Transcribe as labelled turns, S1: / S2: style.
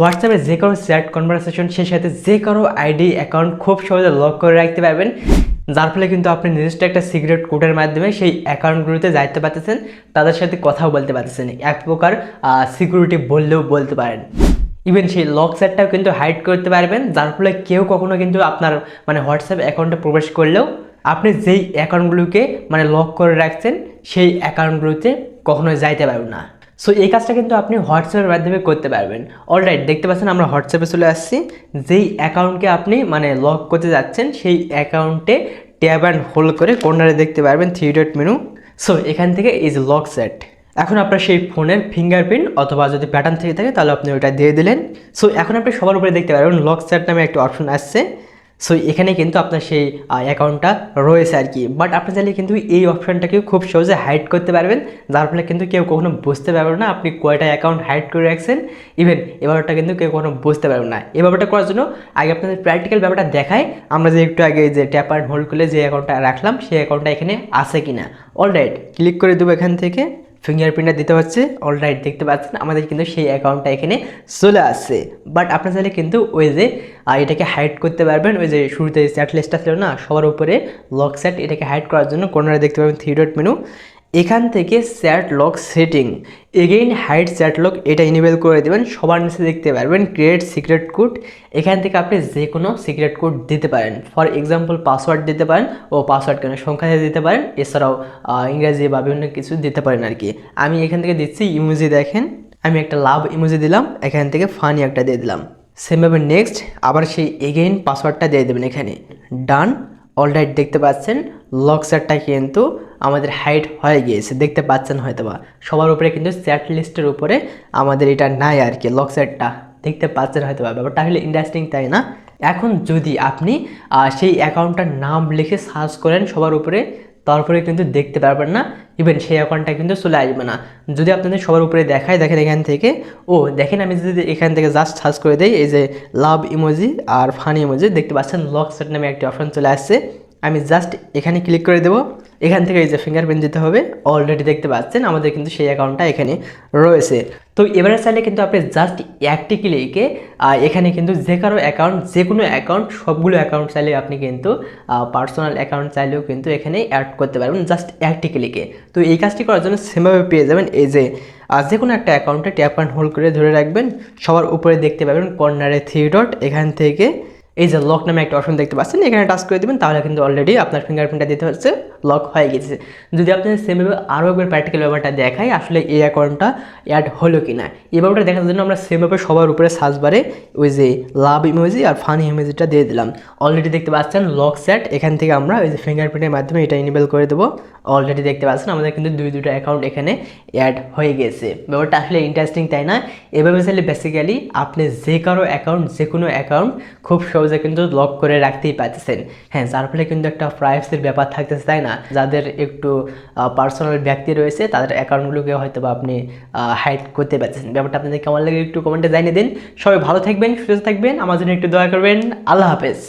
S1: হোয়াটসঅ্যাপে যে কারও চ্যাট কনভারসেশন সেই সাথে যে কারও আইডি অ্যাকাউন্ট খুব সহজে লক করে রাখতে পারবেন। যার ফলে কিন্তু আপনি নিজস্ব একটা সিক্রেট কোডের মাধ্যমে সেই অ্যাকাউন্টগুলোতে যাইতে পারতেছেন, তাদের সাথে কথাও বলতে পারতেছেন। এক প্রকার সিকিউরিটি বললেও বলতে পারেন। ইভেন সেই লক সেটটাও কিন্তু হাইড করতে পারবেন, যার ফলে কেউ কখনো কিন্তু আপনার মানে হোয়াটসঅ্যাপ অ্যাকাউন্টে প্রবেশ করলেও আপনি যেই অ্যাকাউন্টগুলোকে মানে লক করে রাখছেন, সেই অ্যাকাউন্টগুলোতে কখনোই যাইতে পারবেন না। সো এই কাজটা কিন্তু আপনি হোয়াটসঅ্যাপের মাধ্যমে করতে পারবেন। অলরাইট দেখতে পাচ্ছেন আমরা হোয়াটসঅ্যাপে চলে আসছি। যেই অ্যাকাউন্টকে আপনি মানে লক করতে যাচ্ছেন, সেই অ্যাকাউন্টে ট্যাব অ্যান্ড হোল্ড করে কর্নারে দেখতে পারবেন থ্রি ডট মেনু সো এখান থেকে ইজ লক সেট এখন আপনার সেই ফোনের ফিঙ্গারপ্রিন্ট অথবা যদি প্যাটার্ন থেকে থাকে, তাহলে আপনি ওটা দিয়ে দিলেন। সো এখন আপনি সবার উপরে দেখতে পারবেন লক সেট নামে একটা অপশন আসছে। সো এখানে কিন্তু আপনার সেই অ্যাকাউন্টটা রয়েছে আর কি বাট আপনি চাইলে কিন্তু এই অপশনটাকেও খুব সহজে হাইড করতে পারবেন। যার ফলে কিন্তু কেউ কখনো বুঝতে পারবে না আপনি কয়টা অ্যাকাউন্ট হাইড করে রাখছেন। ইভেন এ ব্যাপারটা কিন্তু কেউ কখনো বুঝতে পারবে না। এই ব্যাপারটা করার জন্য আগে আপনাদের প্র্যাকটিক্যাল ব্যাপারটা দেখায় আমরা যে একটু আগে যে ট্যাপ অ্যান্ড হোল্ড করলে যে অ্যাকাউন্টটা রাখলাম, সেই অ্যাকাউন্টটা এখানে আছে কি না অলরাইট ক্লিক করে দেবো এখান থেকে। ফিঙ্গারপ্রিন্টটা দিতে হচ্ছে। অলরাইট দেখতে পাচ্ছেন, আমাদের কিন্তু সেই অ্যাকাউন্টটা এখানে চলে আসছে। বাট আপনার চাইলে কিন্তু ওই যে এটাকে হাইড করতে পারবেন। ওই যে শুরুতে চ্যাট লিস্টটা ছিল না, সবার উপরে লক সেট এটাকে হাইড করার জন্য কোনোটা দেখতে পাবেন থ্রি ডট মেনু এখান থেকে chat lock setting. Again hide chat lock, এটা ইনেবল করে দেবেন। সবার নিচে দেখতে পারবেন ক্রিয়েট সিক্রেট কোড এখান থেকে আপনি যে কোনো সিক্রেট কোড দিতে পারেন। ফর এক্সাম্পল পাসওয়ার্ড দিতে পারেন ও পাসওয়ার্ড কেন, সংখ্যা দিতে পারেন। এছাড়াও ইংরাজি বা বিভিন্ন কিছু দিতে পারেন আর কি। আমি এখান থেকে দিচ্ছি ইমোজি দেখেন। আমি একটা লাভ ইমোজি দিলাম, এখান থেকে ফানি একটা দিয়ে দিলাম। সেমভাবে নেক্সট আবার সেই এগেইন পাসওয়ার্ডটা দিয়ে দেবেন এখানে। ডান অলরাইট দেখতে পাচ্ছেন লক স্যারটা কিন্তু আমাদের হাইট হয়ে গিয়েছে, দেখতে পাচ্ছেন হয়তো বা সবার উপরে কিন্তু স্যাট লিস্টের উপরে আমাদের এটা নাই আর কি লক স্যারটা দেখতে পাচ্ছেন হয়তো ব্যাপারটা আসলে ইন্টারেস্টিং তাই না? এখন যদি আপনি সেই অ্যাকাউন্টটার নাম লিখে সার্চ করেন, সবার উপরে তারপরে কিন্তু দেখতে পারবেন না ইভেন সেই অ্যাকাউন্টটা কিন্তু চলে আসবে না। যদি আপনাদের সবার উপরে দেখায়, দেখেন এখান থেকে, ও, দেখেন আমি যদি এখান থেকে জাস্ট সার্চ করে দিই, এই যে লাভ ইমোজি আর ফানি ইমোজি দেখতে পাচ্ছেন লক সেট নামে একটি অপশন চলে আসছে। আমি জাস্ট এখানে ক্লিক করে দেবো। এখান থেকে এই যে ফিঙ্গারপ্রিন্ট দিতে হবে। অলরেডি দেখতে পাচ্ছেন আমাদের কিন্তু সেই অ্যাকাউন্টটা এখানে রয়েছে। তো এবারে চাইলে কিন্তু আপনি জাস্ট একটি ক্লিকে এখানে কিন্তু যে কারও অ্যাকাউন্ট যে কোনো অ্যাকাউন্ট সবগুলো অ্যাকাউন্ট চাইলে আপনি কিন্তু পার্সোনাল অ্যাকাউন্ট চাইলেও কিন্তু এখানে অ্যাড করতে পারবেন জাস্ট একটি ক্লিকে তো এই কাজটি করার জন্য সেমভাবে পেয়ে যাবেন এই যে আহ, যে কোনো একটা অ্যাকাউন্টে ট্যাপ অ্যান্ড হোল্ড করে ধরে রাখবেন। সবার উপরে দেখতে পাবেন কর্নারে থ্রি ডট এখান থেকে এই যে লক নামে একটা অপশন দেখতে পাচ্ছেন। এখানে টাচ করে দেবেন তাহলে কিন্তু অলরেডি আপনার ফিঙ্গারপ্রিন্টটা দিতে হচ্ছে। লক হয়ে গেছে। যদি আপনি সেমভাবে আরও একবার প্র্যাকটিক্যাল ব্যাপারটা দেখাই, আসলে এই অ্যাকাউন্টটা অ্যাড হলো কি না এই ব্যাপারটা দেখার জন্য আমরা সেমভাবে সবার উপরে সার্চ বারে ওই যে লাভ ইমোজি আর ফানি ইমোজিটা দিয়ে দিলাম। অলরেডি দেখতে পাচ্ছেন লক সেট এখান থেকে আমরা ওই যে ফিঙ্গারপ্রিন্টের মাধ্যমে এটা ইনেবল করে দেবো। অলরেডি দেখতে পাচ্ছেন আমাদের কিন্তু দুই দুটো অ্যাকাউন্ট এখানে অ্যাড হয়ে গেছে। ব্যাপারটা আসলে ইন্টারেস্টিং তাই না? এভাবে চাইলে বেসিক্যালি আপনি যে কারও অ্যাকাউন্ট যে কোনো অ্যাকাউন্ট খুব সহজে কিন্তু লক করে রাখতেই পারতেছেন। হ্যাঁ যার ফলে কিন্তু একটা প্রাইভেসির ব্যাপার থাকতেছে, তাই না? যাদের একটু পার্সোনাল ব্যক্তি রয়েছে, তাদের অ্যাকাউন্টগুলোকে হয়তো বা আপনি হাইড করতে পারছেন ব্যাপারটা আপনাদের কেমন লাগে একটু কমেন্টে জানিয়ে দিন। সবাই ভালো থাকবেন, সুস্থ থাকবেন। আমার জন্য একটু দয়া করবেন। আল্লাহ হাফেজ।